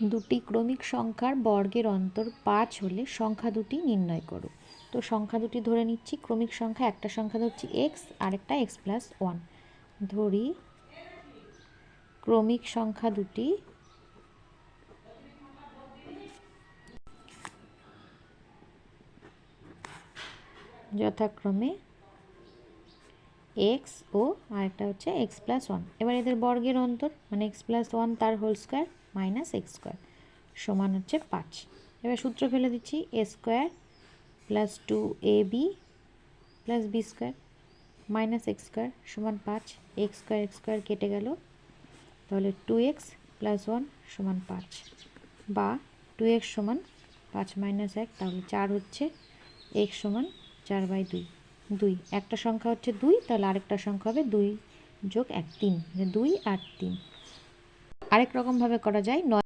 দুটি ক্রমিক সংখ্যার বর্গের অন্তর পাঁচ হলে সংখ্যা দুটি নির্ণয় করো। তো সংখ্যা দুটি ধরে নিচ্ছি, ক্রমিক সংখ্যা একটা সংখ্যা ধরছি এক্স আরেকটা এক্স প্লাস ওয়ান ধরি, ক্রমিক সংখ্যা দুটি যথাক্রমে এক্স ও আরেকটা হচ্ছে এক্স প্লাস ওয়ান এবার এদের বর্গের অন্তর মানে এক্স প্লাস ওয়ান তার whole square minus x square সমান হচ্ছে পাঁচ। এবার সূত্র ফেলে দিচ্ছি a square plus two a b plus b square minus x square সমান পাঁচ। এক্স স্কোয়ার এক্স স্কোয়ার কেটে গেল, তাহলে টু এক্স প্লাস ওয়ান সমান পাঁচ। বা টু এক্স সমান পাঁচ মাইনাস এক, তাহলে চার হচ্ছে এক্স সমান চার বাই দুই। দুই। একটা সংখ্যা হচ্ছে দুই, তাহলে আরেকটা সংখ্যা হবে দুই যোগ এক, তিন। দুই আর তিন। আরেক রকমভাবে করা যায়, নয়